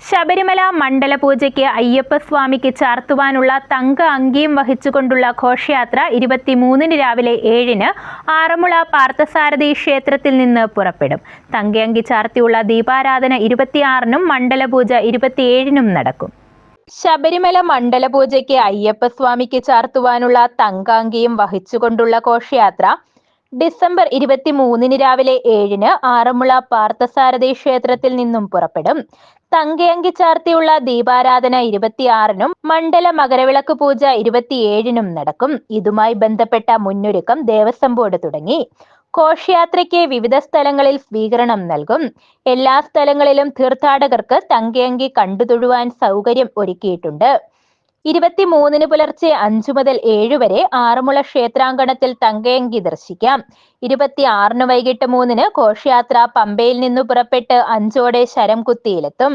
ശബരിമല മണ്ഡല പൂജയ്ക്ക് അയ്യപ്പസ്വാമിക്ക് ചാർത്തുവാനുള്ള തങ്ക അങ്കിയും വഹിച്ചുകൊണ്ടുള്ള ഘോഷയാത്ര ഇരുപത്തിമൂന്നിന് രാവിലെ ഏഴിന് ആറന്മുള പാർത്ഥസാരഥി ക്ഷേത്രത്തിൽ നിന്ന് പുറപ്പെടും. തങ്കയങ്കി ചാർത്തിയുള്ള ദീപാരാധന ഇരുപത്തിയാറിനും മണ്ഡല പൂജ ഇരുപത്തിയേഴിനും നടക്കും. ശബരിമല മണ്ഡല പൂജയ്ക്ക് അയ്യപ്പസ്വാമിക്ക് ചാർത്തുവാനുള്ള തങ്കാങ്കിയും വഹിച്ചുകൊണ്ടുള്ള ഘോഷയാത്ര ഡിസംബർ ഇരുപത്തിമൂന്നിന് രാവിലെ ഏഴിന് ആറന്മുള പാർത്ഥസാരഥി ക്ഷേത്രത്തിൽ നിന്നും പുറപ്പെടും. തങ്കയങ്കി ചാർത്തിയുള്ള ദീപാരാധന ഇരുപത്തിയാറിനും മണ്ഡല മകരവിളക്ക് പൂജ ഇരുപത്തിയേഴിനും നടക്കും. ഇതുമായി ബന്ധപ്പെട്ട മുന്നൊരുക്കം ദേവസ്വം ബോർഡ് തുടങ്ങി. ഘോഷയാത്രയ്ക്ക് വിവിധ സ്ഥലങ്ങളിൽ സ്വീകരണം നൽകും. എല്ലാ സ്ഥലങ്ങളിലും തീർത്ഥാടകർക്ക് തങ്കയങ്കി കണ്ടുതൊഴുവാൻ സൗകര്യം ഒരുക്കിയിട്ടുണ്ട്. ഇരുപത്തിമൂന്നിന് പുലർച്ചെ അഞ്ചു മുതൽ ഏഴ് വരെ ആറന്മുള ക്ഷേത്രാങ്കണത്തിൽ തങ്കയങ്കി ദർശിക്കാം. ഇരുപത്തിയാറിന് വൈകിട്ട് മൂന്നിന് ഘോഷയാത്ര പമ്പയിൽ നിന്ന് പുറപ്പെട്ട് അഞ്ചോടെ ശരംകുത്തിയിലെത്തും.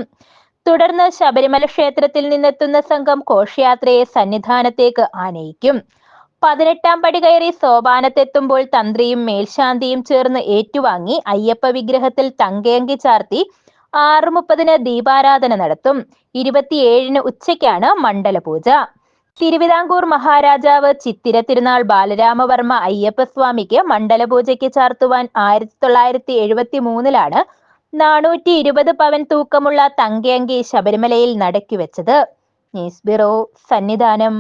തുടർന്ന് ശബരിമല ക്ഷേത്രത്തിൽ നിന്നെത്തുന്ന സംഘം ഘോഷയാത്രയെ സന്നിധാനത്തേക്ക് ആനയിക്കും. പതിനെട്ടാം പടി കയറി സോപാനത്തെത്തുമ്പോൾ തന്ത്രിയും മേൽശാന്തിയും ചേർന്ന് ഏറ്റുവാങ്ങി അയ്യപ്പ വിഗ്രഹത്തിൽ തങ്കയങ്കി ചാർത്തി ആറ് മുപ്പതിന് ദീപാരാധന നടത്തും. ഇരുപത്തിയേഴിന് ഉച്ചയ്ക്കാണ് മണ്ഡലപൂജ. തിരുവിതാംകൂർ മഹാരാജാവ് ചിത്തിര തിരുനാൾ ബാലരാമവർമ്മ അയ്യപ്പസ്വാമിക്ക് മണ്ഡലപൂജയ്ക്ക് ചാർത്തുവാൻ ആയിരത്തി തൊള്ളായിരത്തി എഴുപത്തി മൂന്നിലാണ് നാനൂറ്റി ഇരുപത് പവൻ തൂക്കമുള്ള തങ്കയങ്കി ശബരിമലയിൽ നടക്കി വെച്ചത് ന്യൂസ് ബ്യൂറോ സന്നിധാനം.